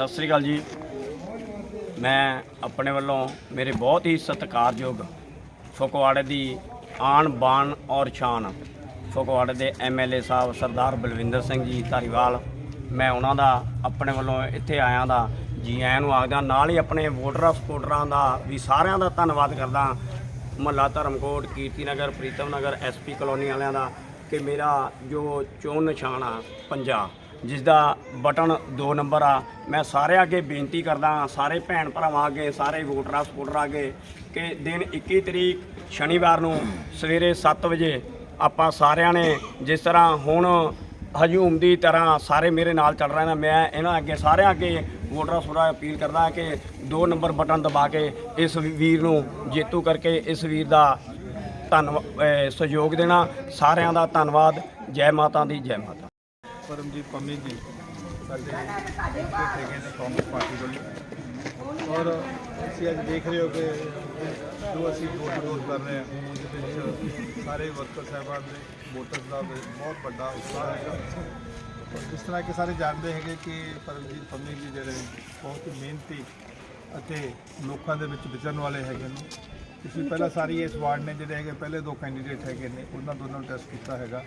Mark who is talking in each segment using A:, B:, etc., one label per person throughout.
A: ਸਤਿ ਸ੍ਰੀ ਅਕਾਲ ਜੀ। ਮੈਂ ਆਪਣੇ ਵੱਲੋਂ ਮੇਰੇ ਬਹੁਤ ਹੀ ਸਤਿਕਾਰਯੋਗ ਫਗਵਾੜੇ ਦੀ ਆਣ ਬਾਣ ਔਰ ਸ਼ਾਨ ਫਗਵਾੜੇ ਦੇ ਐਮਐਲਏ ਸਾਹਿਬ ਸਰਦਾਰ ਬਲਵਿੰਦਰ ਸਿੰਘ ਜੀ ਧਾਰੀਵਾਲ, ਮੈਂ ਉਹਨਾਂ ਦਾ ਆਪਣੇ ਵੱਲੋਂ ਇੱਥੇ ਆਇਆਂ ਦਾ ਜੀ ਆਇਆਂ ਨੂੰ ਆਖਦਾ, ਨਾਲ ਹੀ ਆਪਣੇ ਵੋਟਰਾਂ ਸਪੋਰਟਰਾਂ ਦਾ ਵੀ ਸਾਰਿਆਂ ਦਾ ਧੰਨਵਾਦ ਕਰਦਾ। ਮਹੱਲਾ ਧਰਮਕੋਟ ਕੀਰਤੀ ਨਗਰ ਪ੍ਰੀਤਮ ਨਗਰ ਐਸਪੀ ਕਲੋਨੀ ਵਾਲਿਆਂ ਦਾ ਕਿ ਮੇਰਾ ਜੋ ਚੋਣ ਨਿਸ਼ਾਨ ਆ ਪੰਜਾ ਜਿਸ ਦਾ ਬਟਨ 2 ਨੰਬਰ ਆ। ਮੈਂ ਸਾਰਿਆਂ ਅੱਗੇ ਬੇਨਤੀ ਕਰਦਾ ਸਾਰੇ ਭੈਣ ਭਰਾਵਾਂ ਅੱਗੇ, ਸਾਰੇ ਵੋਟਰਾਂ ਸਪੋਰਟਰਾਂ ਅੱਗੇ ਕਿ ਦਿਨ 21 ਤਰੀਕ ਸ਼ਨੀਵਾਰ ਨੂੰ ਸਵੇਰੇ 7 ਵਜੇ ਆਪਾਂ ਸਾਰਿਆਂ ਨੇ ਜਿਸ ਤਰ੍ਹਾਂ ਹੁਣ ਹਜੂਮ ਦੀ ਤਰ੍ਹਾਂ ਸਾਰੇ ਮੇਰੇ ਨਾਲ ਚੱਲ ਰਹੇ ਨੇ, ਮੈਂ ਇਹਨਾਂ ਅੱਗੇ ਸਾਰਿਆਂ ਅੱਗੇ ਵੋਟਰਾਂ ਸਪੋਰਟਰਾਂ ਅਪੀਲ ਕਰਦਾ ਕਿ 2 ਨੰਬਰ ਬਟਨ ਦਬਾ ਕੇ ਇਸ ਵੀਰ ਨੂੰ ਜੇਤੂ ਕਰਕੇ ਇਸ ਵੀਰ ਦਾ ਧੰਨਵਾਦ ਸਹਿਯੋਗ ਦੇਣਾ। ਸਾਰਿਆਂ ਦਾ ਧੰਨਵਾਦ। ਜੈ ਮਾਤਾ ਦੀ ਜੈ ਮਾਤਾ।
B: ਪਰਮਜੀਤ ਪੰਮੀ ਜੀ, ਸਾਡੇ ਹੈਗੇ ਨੇ ਕਾਂਗਰਸ ਪਾਰਟੀ ਵੱਲੋਂ। ਔਰ ਤੁਸੀਂ ਅੱਜ ਦੇਖ ਰਹੇ ਹੋ ਕਿ ਜੋ ਅਸੀਂ ਵੋਟ ਵੋਟ ਕਰ ਰਹੇ ਹਾਂ ਉਹਦੇ ਵਿੱਚ ਸਾਰੇ ਵਰਕਰ ਸਾਹਿਬਾਨ ਦੇ, ਵੋਟਰਸ ਦਾ ਵੀ ਬਹੁਤ ਵੱਡਾ ਉਤਸ਼ਾਹ ਹੈਗਾ। ਔਰ ਜਿਸ ਤਰ੍ਹਾਂ ਕਿ ਸਾਰੇ ਜਾਣਦੇ ਹੈਗੇ ਕਿ ਪਰਮਜੀਤ ਪੰਮੀ ਜੀ ਜਿਹੜੇ ਬਹੁਤ ਮਿਹਨਤੀ ਅਤੇ ਲੋਕਾਂ ਦੇ ਵਿੱਚ ਵਿਚਰਨ ਵਾਲੇ ਹੈਗੇ ਨੇ। ਤੁਸੀਂ ਪਹਿਲਾਂ ਸਾਰੀ ਇਸ ਵਾਰਡ ਨੇ ਜਿਹੜੇ ਹੈਗੇ, ਪਹਿਲੇ ਦੋ ਕੈਂਡੀਡੇਟ ਹੈਗੇ ਨੇ, ਉਹਨਾਂ ਦੋਨਾਂ ਨੂੰ ਟੈਸਟ ਕੀਤਾ ਹੈਗਾ।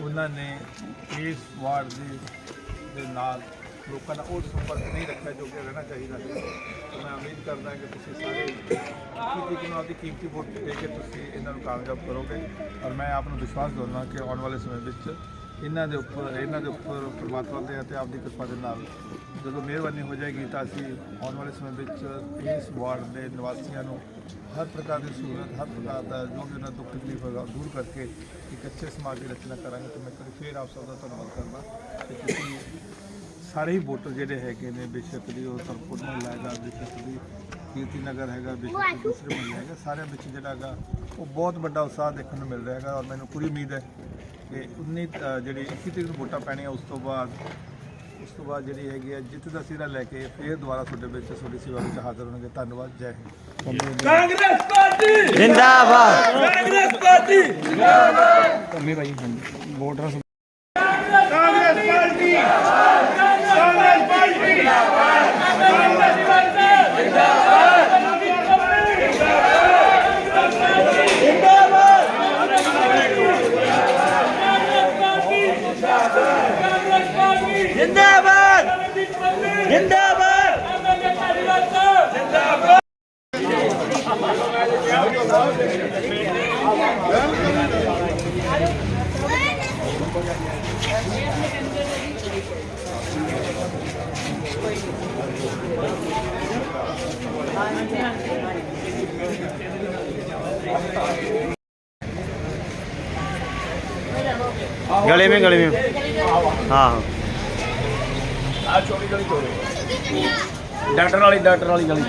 B: ਉਹਨਾਂ ਨੇ ਇਸ ਵਾਰਡ ਦੇ ਦੇ ਨਾਲ ਲੋਕਾਂ ਦਾ ਉਹ ਸੰਪਰਕ ਨਹੀਂ ਰੱਖਿਆ ਜੋ ਕਿ ਰਹਿਣਾ ਚਾਹੀਦਾ ਹੈ ਤਾਂ ਮੈਂ ਉਮੀਦ ਕਰਦਾ ਕਿ ਤੁਸੀਂ ਸਾਰੇ ਕਿਸੇ ਨੂੰ ਆਪਦੀ ਕੀਮਤੀ ਵੋਟ ਦੇ ਕੇ ਤੁਸੀਂ ਇਹਨਾਂ ਨੂੰ ਕਾਮਯਾਬ ਕਰੋਗੇ। ਔਰ ਮੈਂ ਆਪ ਨੂੰ ਵਿਸ਼ਵਾਸ ਦਿੰਦਾ ਕਿ ਆਉਣ ਵਾਲੇ ਸਮੇਂ ਵਿੱਚ ਇਹਨਾਂ ਦੇ ਉੱਪਰ, ਇਹਨਾਂ ਦੇ ਉੱਪਰ ਪਰਮਾਤਮਾ ਦੇ ਅਤੇ ਆਪਦੀ ਕਿਰਪਾ ਦੇ ਨਾਲ ਜਦੋਂ ਮਿਹਰਬਾਨੀ ਹੋ ਜਾਏਗੀ ਤਾਂ ਅਸੀਂ ਆਉਣ ਵਾਲੇ ਸਮੇਂ ਵਿੱਚ ਇਸ ਵਾਰਡ ਦੇ ਨਿਵਾਸੀਆਂ ਨੂੰ ਹਰ ਪ੍ਰਕਾਰ ਦੀ ਸਹੂਲਤ, ਹਰ ਪ੍ਰਕਾਰ ਦਾ ਜੋ ਵੀ ਉਹਨਾਂ ਦਾ ਦੁੱਖ ਤਕਲੀਫ ਹੋਗਾ ਦੂਰ ਕਰਕੇ ਇੱਕ ਅੱਛੇ ਸਮਾਜ ਦੀ ਰਚਨਾ ਕਰਾਂਗੇ ਤੇ ਮੈਂ ਇੱਕ ਵਾਰੀ ਫੇਰ ਆਪ ਸਭ ਦਾ ਧੰਨਵਾਦ ਕਰਦਾ ਕਿ ਤੁਸੀਂ ਸਾਰੇ ਹੀ ਵੋਟਰ ਜਿਹੜੇ ਹੈਗੇ ਨੇ ਬੇਸ਼ੱਕ ਦੀ, ਉਹ ਤਰਪੁਰ ਮਹੱਲਾ ਹੈਗਾ ਬੇਸ਼ੱਕ ਦੀ, ਕੀਰਤੀ ਨਗਰ ਹੈਗਾ ਬੇਸ਼ੱਕ ਦੂਸਰੇ ਮਹੱਲੇ ਹੈਗਾ, ਸਾਰਿਆਂ ਵਿੱਚ ਜਿਹੜਾ ਹੈਗਾ ਉਹ ਬਹੁਤ ਵੱਡਾ ਉਤਸ਼ਾਹ ਦੇਖਣ ਨੂੰ ਮਿਲ ਰਿਹਾ ਹੈਗਾ ਔਰ ਮੈਨੂੰ ਪੂਰੀ ਉਮੀਦ ਹੈ ਕਿ 19 ਅ, ਜਿਹੜੀ 21 ਤਰੀਕ ਨੂੰ ਵੋਟਾਂ ਪੈਣੀਆਂ ਉਸ ਤੋਂ ਬਾਅਦ ਉਸ ਤੋਂ ਬਾਅਦ ਜਿਹੜੀ ਹੈਗੀ ਹੈ ਜਿੱਤ ਦਾ ਸਿਰਾ ਲੈ ਕੇ ਫੇਰ ਦੁਬਾਰਾ ਤੁਹਾਡੇ ਵਿੱਚ ਤੁਹਾਡੀ ਸੇਵਾ ਵਿੱਚ ਹਾਜ਼ਰ ਹੋਣਗੇ। ਧੰਨਵਾਦ ਜੈ ਹਿੰਦ।
C: ਕਾਂਗਰਸ ਪਾਰਟੀ!
D: ਜਿੰਦਾਬਾਦ।
C: ਕਾਂਗਰਸ ਪਾਰਟੀ!
B: ਕੰਮੇ ਭਾਈ ਵੋਟਰਾਂ
C: ਕਾਂਗਰਸ ਪਾਰਟੀ! ਕਾਂਗਰਸ ਪਾਰਟੀ!
D: गले में गले में हाँ हाँ
A: ਆ ਛੋਟੀ ਗਲੀ ਚੋਰੇ। ਡਾਕਟਰ ਵਾਲੀ ਡਾਕਟਰ ਵਾਲੀ ਗਲੀ।